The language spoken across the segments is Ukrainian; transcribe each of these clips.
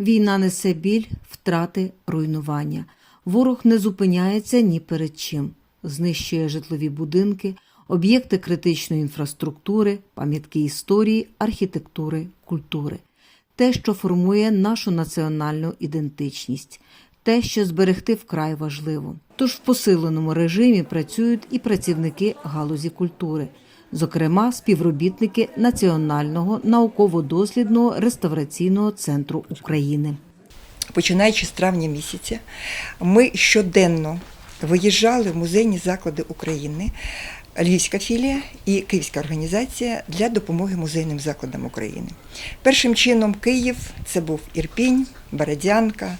Війна несе біль, втрати, руйнування. Ворог не зупиняється ні перед чим. Знищує житлові будинки, об'єкти критичної інфраструктури, пам'ятки історії, архітектури, культури. Те, що формує нашу національну ідентичність, те, що зберегти вкрай важливо. Тож в посиленому режимі працюють і працівники галузі культури, зокрема співробітники Національного науково-дослідного реставраційного центру України. починаючи з травня місяця, ми щоденно виїжджали в музейні заклади України, Львівська філія і Київська організація для допомоги музейним закладам України. Першим чином Київ це був Ірпінь, Бородянка,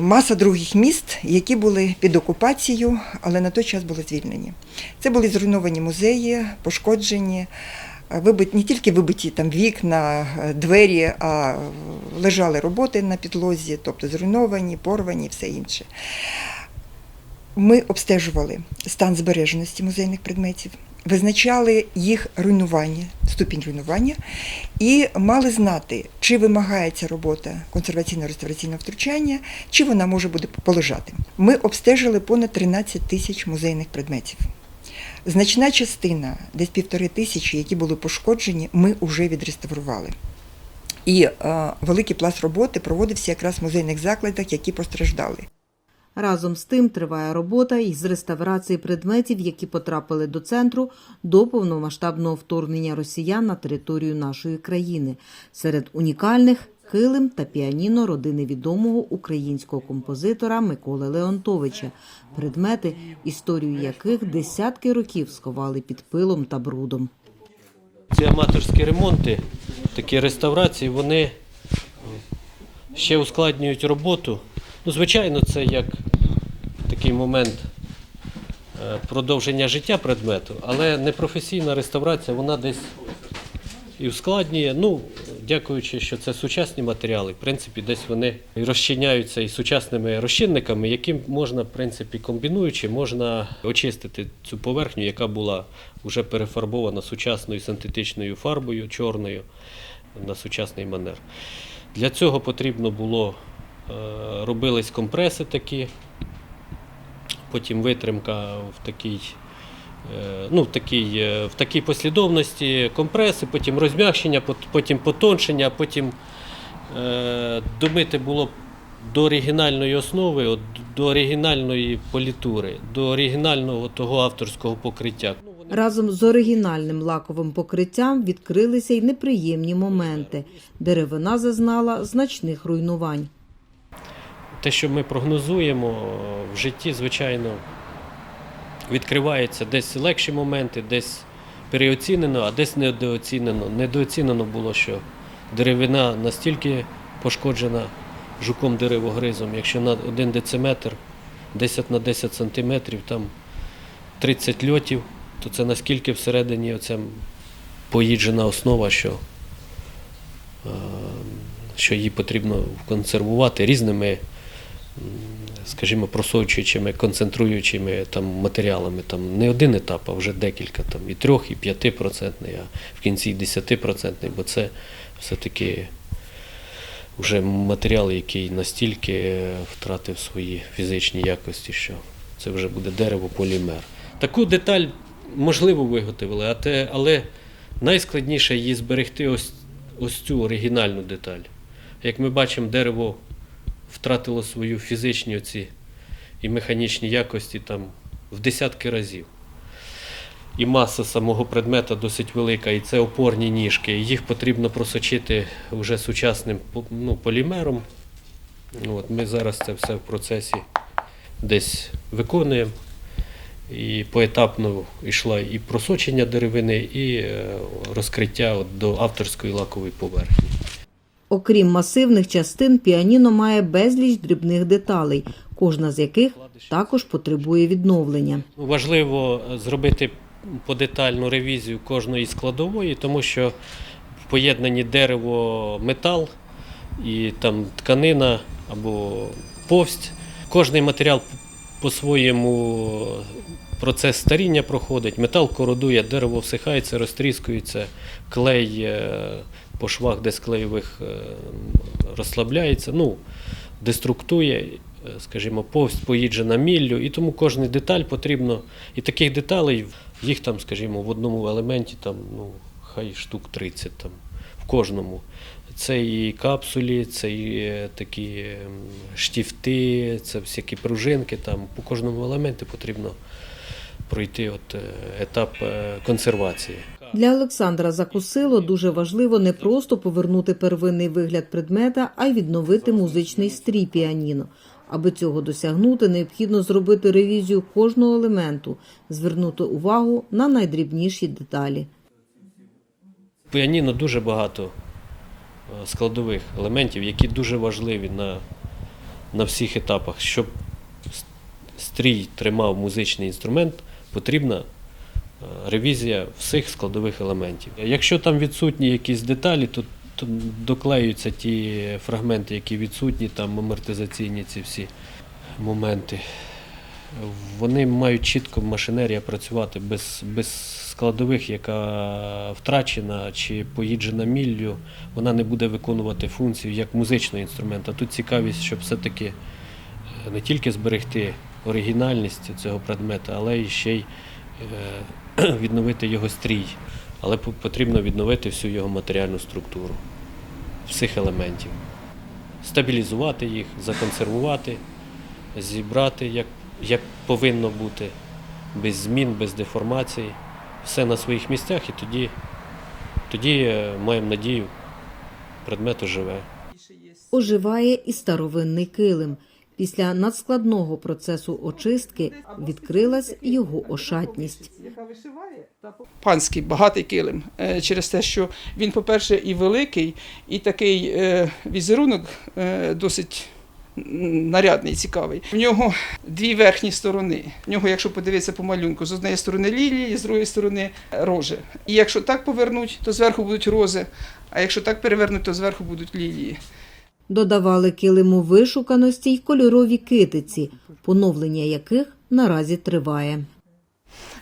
маса других міст, які були під окупацією, але на той час були звільнені. Це були зруйновані музеї, пошкоджені, е, вибит, не тільки вибиті там вікна, е, двері, а е, лежали роботи на підлозі, тобто зруйновані, порвані і все інше. Ми обстежували стан збереженості музейних предметів, визначали їх руйнування, ступінь руйнування, і мали знати, чи вимагається робота консерваційно-реставраційного втручання, чи вона може бути полежати. Ми обстежили понад 13 тисяч музейних предметів. Значна частина, десь півтори тисячі, які були пошкоджені, ми вже відреставрували. І е, великий пласт роботи проводився якраз в музейних закладах, які постраждали. Разом з тим триває робота із реставрації предметів, які потрапили до центру до повномасштабного вторгнення росіян на територію нашої країни. Серед унікальних килим та піаніно родини відомого українського композитора Миколи Леонтовича, предмети, історію яких десятки років сховали під пилом та брудом. Ці аматорські ремонти, такі реставрації, вони ще ускладнюють роботу. Ну, звичайно, це як такий момент е, продовження життя предмету, але непрофесійна реставрація, вона десь і ускладнює. Ну, дякуючи, що це сучасні матеріали, в принципі, десь вони розчиняються і сучасними розчинниками, яким можна, в принципі, комбінуючи, можна очистити цю поверхню, яка була вже перефарбована сучасною синтетичною фарбою чорною на сучасний манер. Для цього потрібно було робились компреси такі, потім витримка в такій, е, ну, в такій, е, в такій послідовності компреси, потім розм'якшення, потім потоншення, потім е, домити було до оригінальної основи, от, до оригінальної політури, до оригінального того авторського покриття. Разом з оригінальним лаковим покриттям відкрилися й неприємні моменти. Деревина зазнала значних руйнувань. Те, що ми прогнозуємо е, в житті, звичайно, відкриваються десь легші моменти, десь переоцінено, а десь недооцінено. Недооцінено було, що деревина настільки пошкоджена жуком деревогризом, якщо на один дециметр 10 на 10 сантиметрів, там 30 льотів, то це наскільки всередині оця поїджена основа, що е, що її потрібно консервувати різними, скажімо, просочуючими, концентруючими там, матеріалами. Там не один етап, а вже декілька, там, і трьох, і п'ятипроцентний, а в кінці і десятипроцентний, бо це все-таки вже матеріал, який настільки втратив свої фізичні якості, що це вже буде дерево полімер. Таку деталь можливо виготовили, але найскладніше її зберегти ось, ось цю оригінальну деталь. Як ми бачимо, дерево втратило свою фізичні оці і механічні якості там в десятки разів. І маса самого предмета досить велика, і це опорні ніжки. Їх потрібно просочити вже сучасним ну, полімером. От, ми зараз це все в процесі десь виконуємо. І поетапно йшла і просочення деревини, і е, розкриття от до авторської лакової поверхні. Окрім масивних частин, піаніно має безліч дрібних деталей, кожна з яких також потребує відновлення. Важливо е, зробити подетальну ревізію кожної складової, тому що в поєднанні дерево, метал і там тканина або повсть. Кожний матеріал по-своєму процес старіння проходить, метал кородує, дерево всихається, розтріскується, клей е, по швах дисклеєвих е, розслабляється, ну, деструктує, е, скажімо, повсть поїджена міллю, і тому кожна деталь потрібно. І таких деталей, їх там, скажімо, в одному елементі там, ну, хай штук 30 там, в кожному. Це і капсулі, це і е, такі ем, штіфти, це всякі пружинки. Там по кожному елементі потрібно пройти от етап консервації. Для Олександра Закусило дуже важливо не просто повернути первинний вигляд предмета, а й відновити музичний стрій піаніно. Аби цього досягнути, необхідно зробити ревізію кожного елементу, звернути увагу на найдрібніші деталі. Піаніно дуже багато е, складових елементів, які дуже важливі на, на всіх етапах. Щоб стрій тримав музичний інструмент, потрібна ревізія всіх складових елементів. Якщо там відсутні якісь деталі, то, доклеюються ті фрагменти, які відсутні, там амортизаційні ці всі моменти. Вони мають чітко машинерія працювати без, без складових, яка втрачена чи поїджена міллю, вона не буде виконувати функцію як музичного інструмента. Тут цікавість, щоб все-таки е, не тільки зберегти оригінальність цього предмета, але й ще й відновити його стрій. Але потрібно відновити всю його матеріальну структуру, всіх елементів, стабілізувати їх, законсервувати, зібрати як, як повинно бути, без змін, без деформацій, все на своїх місцях, і тоді, тоді е, маємо надію, предмет оживе. Оживає і старовинний килим. Після надскладного процесу очистки відкрилась його ошатність. панський багатий килим е, через те, що він, по-перше, і великий, і такий е, візерунок е, досить нарядний, цікавий. В нього дві верхні сторони. В нього, якщо подивитися по малюнку, з однієї сторони лілії, з другої сторони рожі. І якщо так повернуть, то зверху будуть рози, а якщо так перевернуть, то зверху будуть лілії. Додавали килиму вишуканості й кольорові китиці, поновлення яких наразі триває.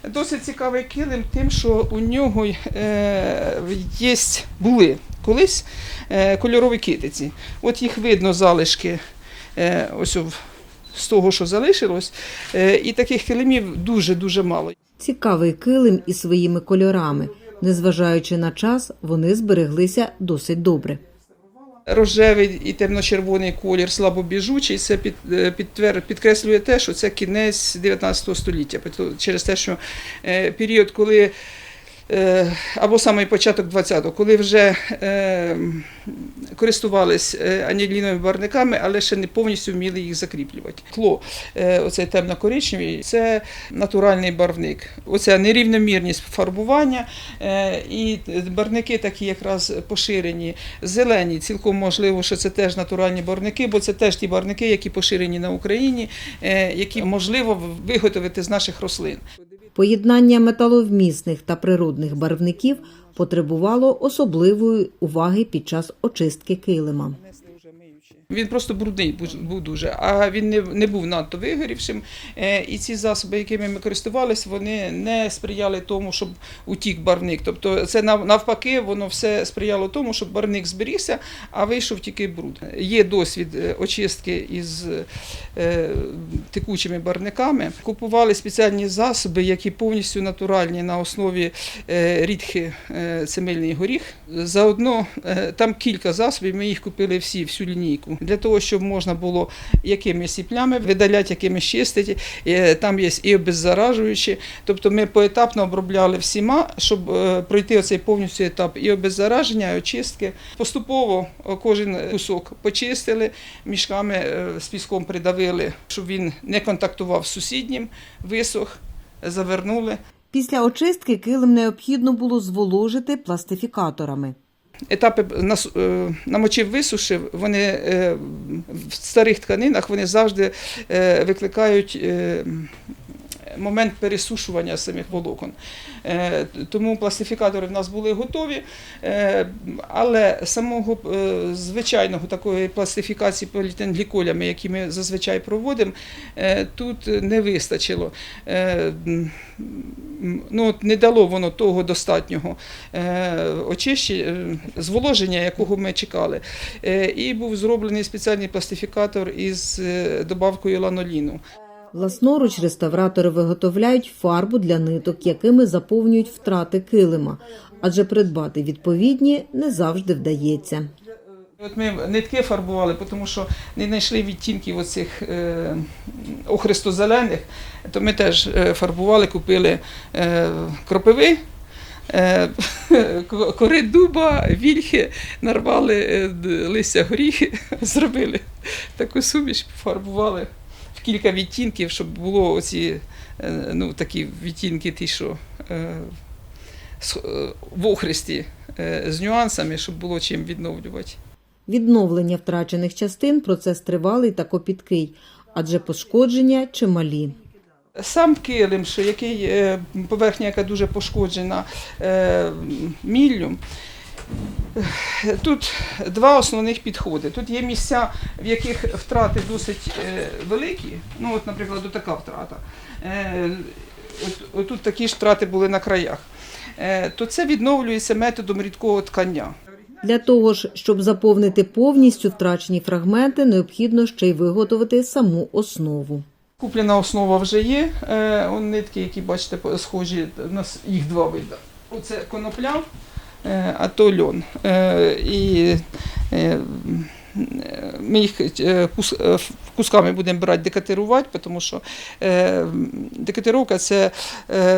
Досить цікавий килим тим, що у нього е, є, були колись е, кольорові китиці. От їх видно залишки е, ось з того, що залишилось. І таких килимів дуже-дуже мало. Цікавий килим із своїми кольорами. Незважаючи на час, вони збереглися досить добре. Рожевий і темно-червоний колір слабобіжучий. Це під, е, підтвер, підкреслює те, що це кінець 19 століття. Через те, що е, період, коли або самий початок 20-го, коли вже е, користувались е, аніліновими барниками, але ще не повністю вміли їх закріплювати. Тло, е, оцей темно-коричневий, це натуральний барвник. Оця нерівномірність фарбування е, і барвники такі якраз поширені. Зелені, цілком можливо, що це теж натуральні барвники, бо це теж ті барвники, які поширені на Україні, е, які можливо виготовити з наших рослин. Поєднання металовмісних та природних барвників потребувало особливої уваги під час очистки килима. Він просто брудний був- дуже, а він не, не був надто вигорівшим. Е, І ці засоби, якими ми користувалися, вони не сприяли тому, щоб утік барвник. Тобто це навпаки, воно все сприяло тому, щоб барвник зберігся, а вийшов тільки бруд. Є досвід е, очистки із е, текучими барвниками. Купували спеціальні засоби, які повністю натуральні на основі рідхи цемельний горіх. Заодно там кілька засобів, ми їх купили всі, всю лінійку, для того, щоб можна було якимись і плями видаляти, якимись чистити. Е, Там є і обеззаражуючі. Тобто ми поетапно обробляли всіма, щоб е, пройти оцей повністю етап і обеззараження, і очистки. Поступово е, кожен кусок почистили, мішками з піском придавили, щоб він не контактував з сусіднім, висох, завернули. Після очистки килим необхідно було зволожити пластифікаторами. Етапи нас- е, намочив, висушив, вони е, в старих тканинах вони завжди е, викликають момент пересушування самих волокон. Е, Тому пластифікатори в нас були готові, е, але самого е, звичайного такої пластифікації поліетиленгліколями, які ми зазвичай проводимо, тут не вистачило. Ну, от не дало воно того достатнього очищення, зволоження, якого ми чекали. І був зроблений спеціальний пластифікатор із добавкою ланоліну. Власноруч реставратори виготовляють фарбу для ниток, якими заповнюють втрати килима, адже придбати відповідні не завжди вдається. От ми нитки фарбували, тому що не знайшли відтінків оцих е, охристо-зелених, то ми теж е, фарбували, купили е, кропиви, е, кори дуба, вільхи, нарвали е, листя горіхи, зробили таку суміш, фарбували кілька відтінків, щоб було оці е, ну, такі відтінки, ті, що е, е, в охристі е, з нюансами, щоб було чим відновлювати. Відновлення втрачених частин процес тривалий та копіткий, адже пошкодження чималі. Сам килим, що який поверхня, яка дуже пошкоджена міллю. Тут два основних підходи. Тут є місця, в яких втрати досить е, великі. Ну, от, наприклад, така втрата. Е, тут такі ж втрати були на краях. Е, То це відновлюється методом рідкого ткання. Для того ж, щоб заповнити повністю втрачені фрагменти, необхідно ще й виготовити саму основу. Куплена основа вже є. Нитки, які бачите, схожі, у нас їх два види. Оце конопля, е, а то льон. Е, і е, ми їх кус- кусками будемо брати декатирувати, тому що декатировка це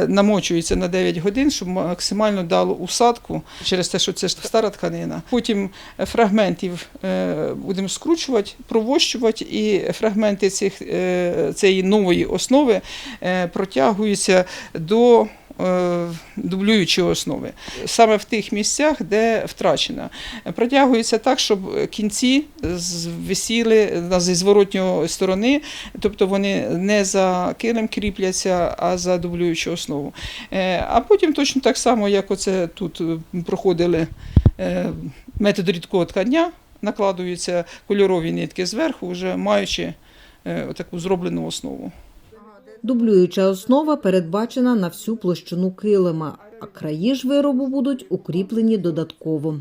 намочується на 9 годин, щоб максимально дало усадку через те, що це ж стара тканина. Потім фрагментів будемо скручувати, провощувати, і фрагменти цих, цієї нової основи протягуються до е, дублюючої основи. Саме в тих місцях, де втрачена. Протягується так, щоб кінці висіли зі зворотньої сторони, тобто вони не за килим кріпляться, а за дублюючу основу. Е, А потім точно так само, як оце тут е, проходили метод рідкого ткання, накладуються кольорові нитки зверху, вже маючи таку зроблену основу. Дублююча основа передбачена на всю площину килима, а краї ж виробу будуть укріплені додатково.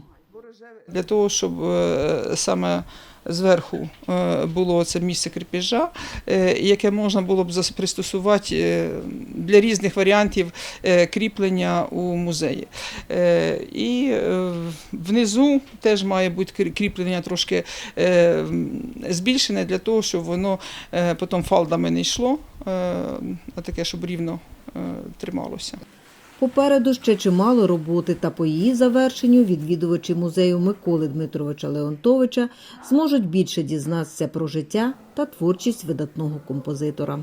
Для того, щоб е, саме зверху е, було це місце кріпежа, е, яке можна було б пристосувати для різних варіантів кріплення у музеї. І внизу теж має бути крі- кріплення трошки збільшене для того, щоб воно потім фалдами не йшло, таке, щоб рівно е, трималося. Попереду ще чимало роботи, та по її завершенню відвідувачі музею Миколи Дмитровича Леонтовича зможуть більше дізнатися про життя та творчість видатного композитора.